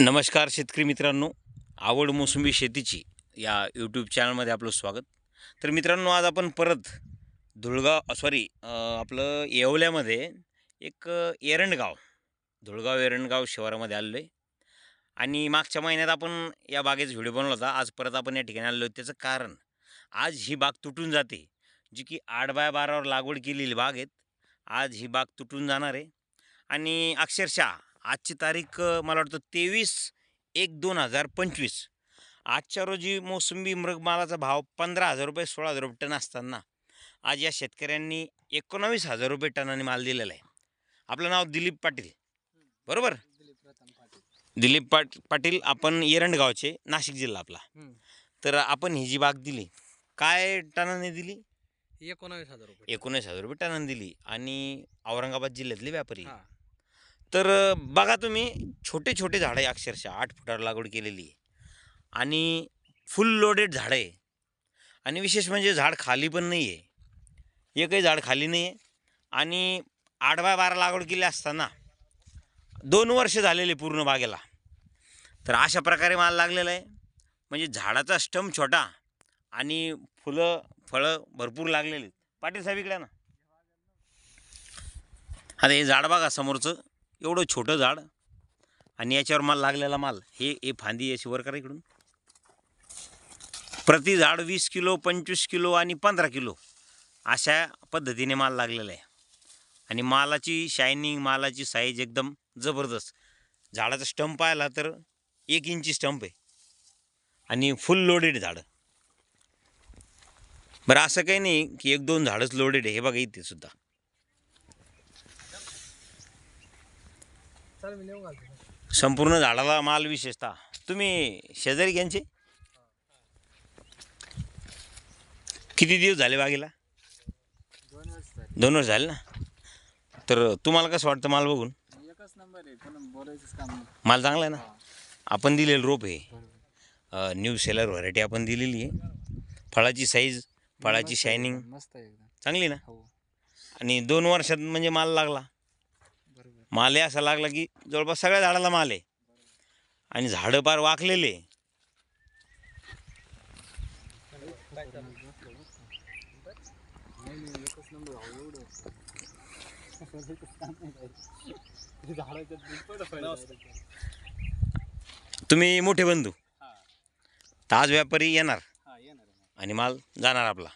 नमस्कार शेतकरी मित्रांनो. आवड मोसंबी शेतीची या यूट्यूब चॅनलमध्ये आपलं स्वागत. तर मित्रांनो आज आपण परत धुळगाव सॉरी आपलं येवल्यामध्ये एक एरंडगाव धुळगाव एरंडगाव शिवारामध्ये आलेलो आहे. आणि मागच्या महिन्यात आपण या बागेचा व्हिडिओ बनवला होता. आज परत आपण या ठिकाणी आलेलो आहे त्याचं कारण आज ही बाग तुटून जाते. जी की आठ बाय बारावर लागवड केलेली बाग आहेत. आज ही बाग तुटून जाणार आहे. आणि अक्षरशः आजची तारीख मला वाटतं तेवीस एक दोन हजार पंचवीस. आजच्या रोजी मोसंबी मृगमालाचा भाव पंधरा हजार रुपये सोळा हजार रुपये टन असताना आज या शेतकऱ्यांनी एकोणावीस हजार रुपये टनाने माल दिलेला आहे. आपलं नाव दिलीप पाटील. बरोबर? दिलीप पाट पाटील आपण एरंडगावचे नाशिक जिल्हा आपला. तर आपण ही जी बाग दिली काय टनाने दिली? एकोणावीस हजार रुपये. एकोणीस हजार रुपये टनाने दिली आणि औरंगाबाद जिल्ह्यातले व्यापारी. तर बघा तुम्ही छोटे छोटे झाडं आहे अक्षरशः आठ फुटावर लागवड केलेली आहे. आणि फुल लोडेड झाडं आहे. आणि विशेष म्हणजे झाड खाली पण नाही आहे एकही झाड खाली नाही आहे आणि आठ बाय बारा लागवड केली असताना दोन वर्ष झालेले पूर्ण बागेला. तर अशा प्रकारे माल लागलेला आहे. म्हणजे झाडाचा स्टम छोटा आणि फुलं फळं भरपूर लागलेली आहेत. पाटील साहेब इकडे ना. आता हे झाड बघा समोरचं. एवढं छोटं झाड आणि याच्यावर माल लागलेला माल. हे हे फांदी याची वर करा इकडून. प्रति झाड वीस किलो पंचवीस किलो आणि पंधरा किलो अशा पद्धतीने माल लागलेला आहे. आणि मालाची शायनिंग मालाची साईज एकदम जबरदस्त. झाडाचा स्टंप पाहिला तर एक इंची स्टंप आहे. आणि फुल लोडेड झाडं. बरं असं काही नाही की एक दोन झाडंच लोडेड आहे. हे बघा इथे सुद्धा. चाल मी नेऊन घालतो. संपूर्ण झाडाला माल विशेषतः. तुम्ही शेजारी यांचे किती दिवस झाले बागेला? दोन वर्ष झाले. दोन वर्ष झाले ना? तर तुम्हाला कसं वाटतं माल बघून? एकच नंबर आहे पण बोलायचंच काम नाही. माल चांगला आहे ना? हा. आपण दिलेलं रोप आहे. बरोबर. न्यू सेलर व्हरायटी आपण दिलेली आहे. फळाची साईज फळाची शायनिंग मस्त आहे एकदम. चांगली ना? हो. आणि दोन वर्षात म्हणजे माल लागला. माल असा लागला की जवळपास सगळ्या झाडाला माल आहे आणि झाडं पार वाकलेले. तुम्ही मोठे बंधू आज व्यापारी येणार. आणि माल जाणार आपला